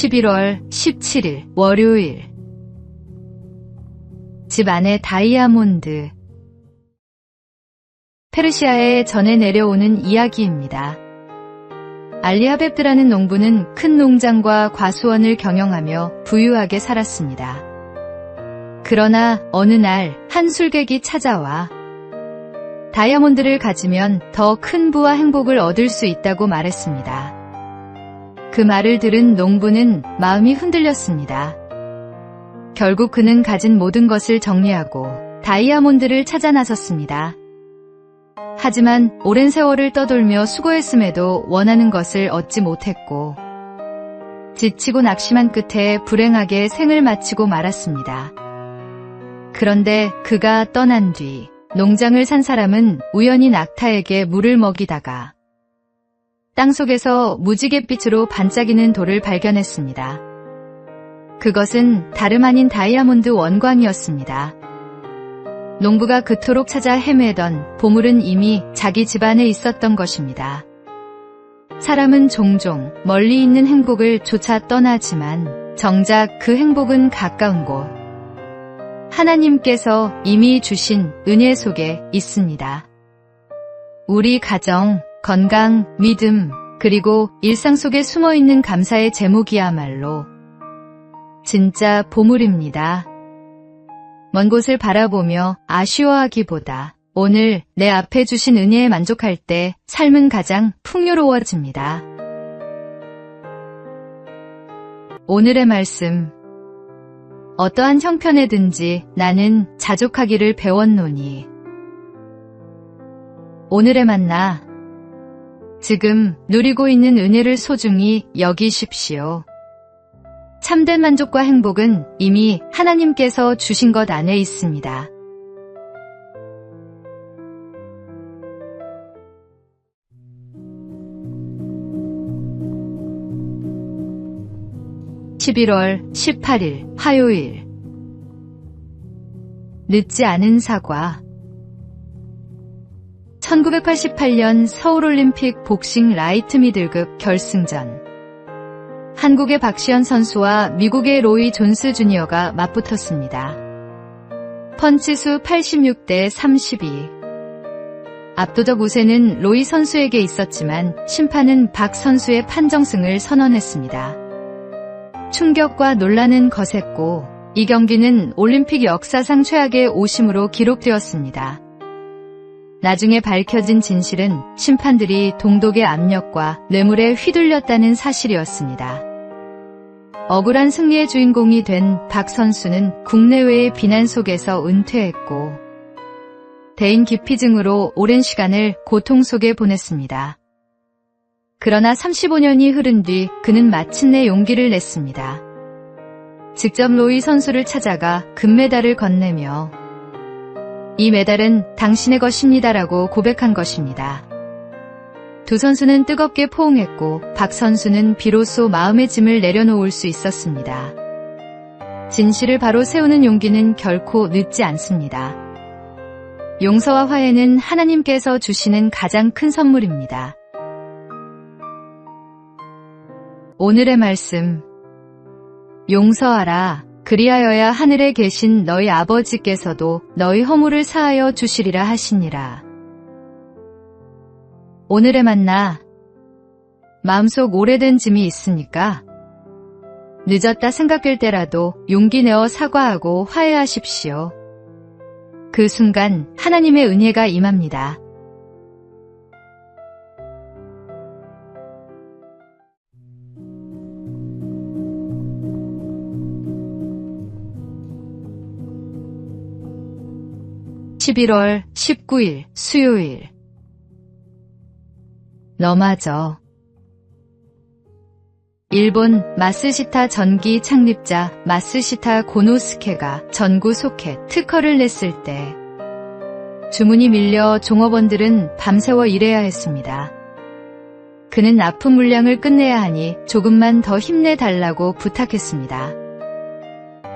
11월 17일 월요일 집 안에 다이아몬드 페르시아에 전해 내려오는 이야기입니다. 알리아베프라는 농부는 큰 농장과 과수원을 경영하며 부유하게 살았습니다. 그러나 어느 날 한 술객이 찾아와 다이아몬드를 가지면 더 큰 부와 행복을 얻을 수 있다고 말했습니다. 그 말을 들은 농부는 마음이 흔들렸습니다. 결국 그는 가진 모든 것을 정리하고 다이아몬드를 찾아 나섰습니다. 하지만 오랜 세월을 떠돌며 수고했음에도 원하는 것을 얻지 못했고 지치고 낙심한 끝에 불행하게 생을 마치고 말았습니다. 그런데 그가 떠난 뒤 농장을 산 사람은 우연히 낙타에게 물을 먹이다가 땅속에서 무지갯빛으로 반짝이는 돌을 발견했습니다. 그것은 다름 아닌 다이아몬드 원광이었습니다. 농부가 그토록 찾아 헤매던 보물은 이미 자기 집안에 있었던 것입니다. 사람은 종종 멀리 있는 행복을 쫓아 떠나지만 정작 그 행복은 가까운 곳. 하나님께서 이미 주신 은혜 속에 있습니다. 우리 가정, 건강, 믿음, 그리고 일상 속에 숨어 있는 감사의 제목이야말로 진짜 보물입니다. 먼 곳을 바라보며 아쉬워하기보다 오늘 내 앞에 주신 은혜에 만족할 때 삶은 가장 풍요로워집니다. 오늘의 말씀. 어떠한 형편에든지 나는 자족하기를 배웠노니. 오늘의 만나. 지금 누리고 있는 은혜를 소중히 여기십시오. 참된 만족과 행복은 이미 하나님께서 주신 것 안에 있습니다. (11월 18일) 화요일 늦지 않은 사과 1988년 서울올림픽 복싱 라이트 미들급 결승전 한국의 박시현 선수와 미국의 로이 존스 주니어가 맞붙었습니다. 펀치수 86대 32. 압도적 우세는 로이 선수에게 있었지만 심판은 박 선수의 판정승을 선언했습니다. 충격과 논란은 거셌고 이 경기는 올림픽 역사상 최악의 오심으로 기록되었습니다. 나중에 밝혀진 진실은 심판들이 동독의 압력과 뇌물에 휘둘렸다는 사실이었습니다. 억울한 승리의 주인공이 된 박 선수는 국내외의 비난 속에서 은퇴했고 대인 기피증으로 오랜 시간을 고통 속에 보냈습니다. 그러나 35년이 흐른 뒤 그는 마침내 용기를 냈습니다. 직접 로이 선수를 찾아가 금메달을 건네며 이 메달은 당신의 것입니다라고 고백한 것입니다. 두 선수는 뜨겁게 포옹했고 박 선수는 비로소 마음의 짐을 내려놓을 수 있었습니다. 진실을 바로 세우는 용기는 결코 늦지 않습니다. 용서와 화해는 하나님께서 주시는 가장 큰 선물입니다. 오늘의 말씀 용서하라 그리하여야 하늘에 계신 너희 아버지께서도 너희 허물을 사하여 주시리라 하시니라. 오늘의 만나 마음속 오래된 짐이 있습니까? 늦었다 생각될 때라도 용기 내어 사과하고 화해하십시오. 그 순간 하나님의 은혜가 임합니다. (11월 19일) 수요일 너마저 일본 마스시타 전기 창립자 마스시타 고노스케가 전구 소켓 특허를 냈을 때 주문이 밀려 종업원들은 밤새워 일해야 했습니다. 그는 납품 물량을 끝내야 하니 조금만 더 힘내달라고 부탁했습니다.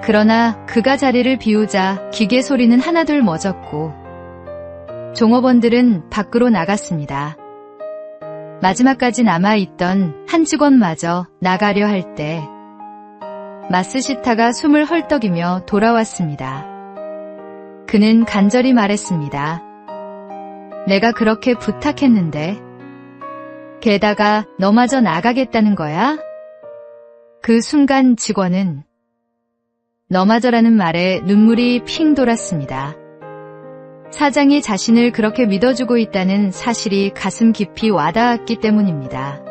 그러나 그가 자리를 비우자 기계 소리는 하나둘 멎었고 종업원들은 밖으로 나갔습니다. 마지막까지 남아있던 한 직원마저 나가려 할 때 마스시타가 숨을 헐떡이며 돌아왔습니다. 그는 간절히 말했습니다. 내가 그렇게 부탁했는데. 게다가 너마저 나가겠다는 거야? 그 순간 직원은 너마저라는 말에 눈물이 핑 돌았습니다. 사장이 자신을 그렇게 믿어주고 있다는 사실이 가슴 깊이 와닿았기 때문입니다.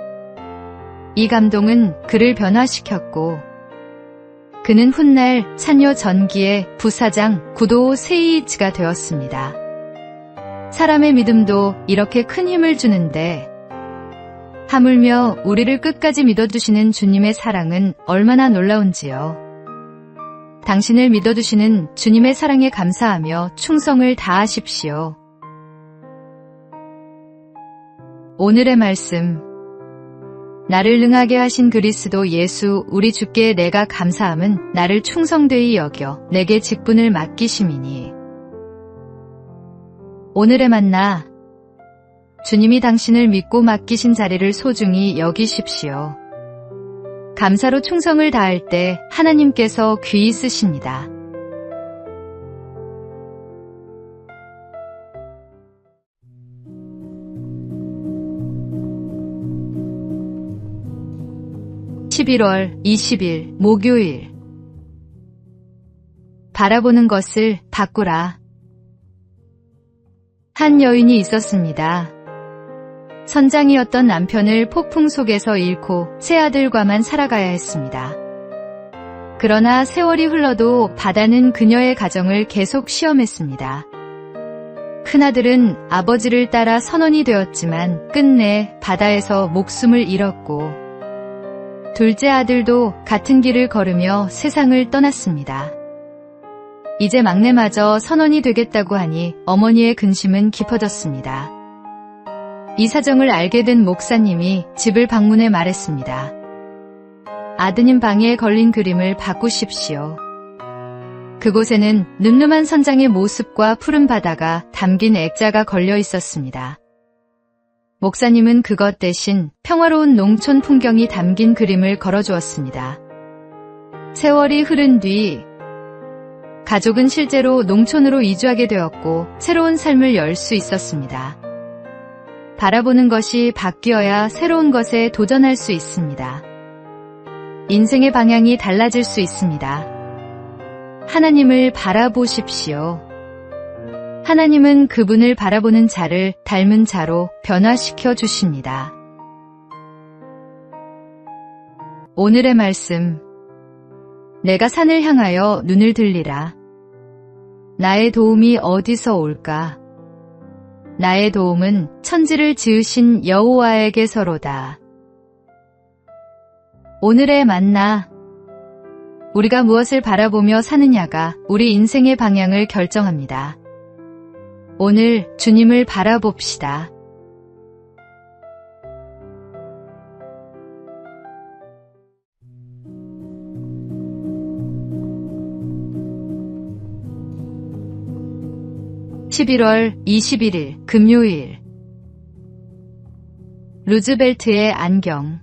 이 감동은 그를 변화시켰고 그는 훗날 산요 전기의 부사장 구도 세이이치가 되었습니다. 사람의 믿음도 이렇게 큰 힘을 주는데 하물며 우리를 끝까지 믿어주시는 주님의 사랑은 얼마나 놀라운지요. 당신을 믿어주시는 주님의 사랑에 감사하며 충성을 다하십시오. 오늘의 말씀. 나를 능하게 하신 그리스도 예수 우리 주께 내가 감사함은 나를 충성되이 여겨 내게 직분을 맡기심이니. 오늘의 만나. 주님이 당신을 믿고 맡기신 자리를 소중히 여기십시오. 감사로 충성을 다할 때 하나님께서 귀히 쓰십니다. (11월 20일) 목요일 바라보는 것을 바꾸라. 한 여인이 있었습니다. 선장이었던 남편을 폭풍 속에서 잃고 새 아들과만 살아가야 했습니다. 그러나 세월이 흘러도 바다는 그녀의 가정을 계속 시험했습니다. 큰아들은 아버지를 따라 선원이 되었지만 끝내 바다에서 목숨을 잃었고 둘째 아들도 같은 길을 걸으며 세상을 떠났습니다. 이제 막내마저 선원이 되겠다고 하니 어머니의 근심은 깊어졌습니다. 이 사정을 알게 된 목사님이 집을 방문해 말했습니다. 아드님 방에 걸린 그림을 바꾸십시오. 그곳에는 늠름한 선장의 모습과 푸른 바다가 담긴 액자가 걸려 있었습니다. 목사님은 그것 대신 평화로운 농촌 풍경이 담긴 그림을 걸어주었습니다. 세월이 흐른 뒤 가족은 실제로 농촌으로 이주하게 되었고 새로운 삶을 열 수 있었습니다. 바라보는 것이 바뀌어야 새로운 것에 도전할 수 있습니다. 인생의 방향이 달라질 수 있습니다. 하나님을 바라보십시오. 하나님은 그분을 바라보는 자를 닮은 자로 변화시켜 주십니다. 오늘의 말씀. 내가 산을 향하여 눈을 들리라. 나의 도움이 어디서 올까? 나의 도움은 천지를 지으신 여호와에게서로다. 오늘의 만나 우리가 무엇을 바라보며 사느냐가 우리 인생의 방향을 결정합니다. 오늘 주님을 바라봅시다. 11월 21일 금요일 루즈벨트의 안경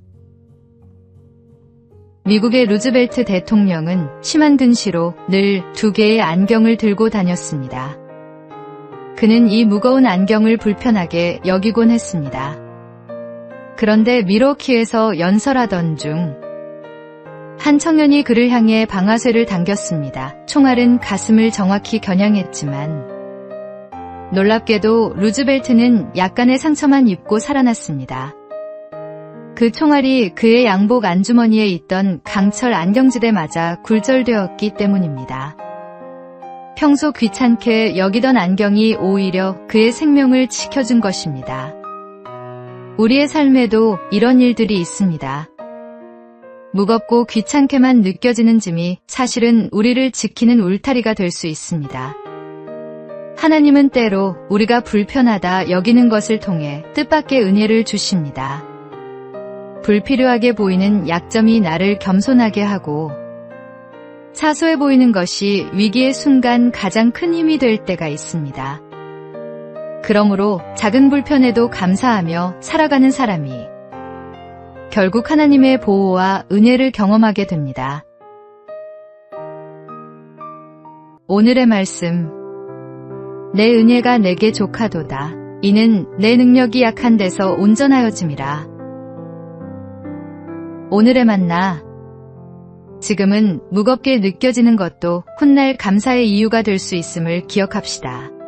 미국의 루즈벨트 대통령은 심한 근시로 늘 두 개의 안경을 들고 다녔습니다. 그는 이 무거운 안경을 불편하게 여기곤 했습니다. 그런데 미러키에서 연설하던 중 한 청년이 그를 향해 방아쇠를 당겼습니다. 총알은 가슴을 정확히 겨냥했지만 놀랍게도 루즈벨트는 약간의 상처만 입고 살아났습니다. 그 총알이 그의 양복 안주머니에 있던 강철 안경지대 맞아 굴절되었기 때문입니다. 평소 귀찮게 여기던 안경이 오히려 그의 생명을 지켜준 것입니다. 우리의 삶에도 이런 일들이 있습니다. 무겁고 귀찮게만 느껴지는 짐이 사실은 우리를 지키는 울타리가 될 수 있습니다. 하나님은 때로 우리가 불편하다 여기는 것을 통해 뜻밖의 은혜를 주십니다. 불필요하게 보이는 약점이 나를 겸손하게 하고 사소해 보이는 것이 위기의 순간 가장 큰 힘이 될 때가 있습니다. 그러므로 작은 불편에도 감사하며 살아가는 사람이 결국 하나님의 보호와 은혜를 경험하게 됩니다. 오늘의 말씀. 내 은혜가 내게 족하도다. 이는 내 능력이 약한 데서 온전하여짐이라. 오늘의 만나. 지금은 무겁게 느껴지는 것도 훗날 감사의 이유가 될 수 있음을 기억합시다.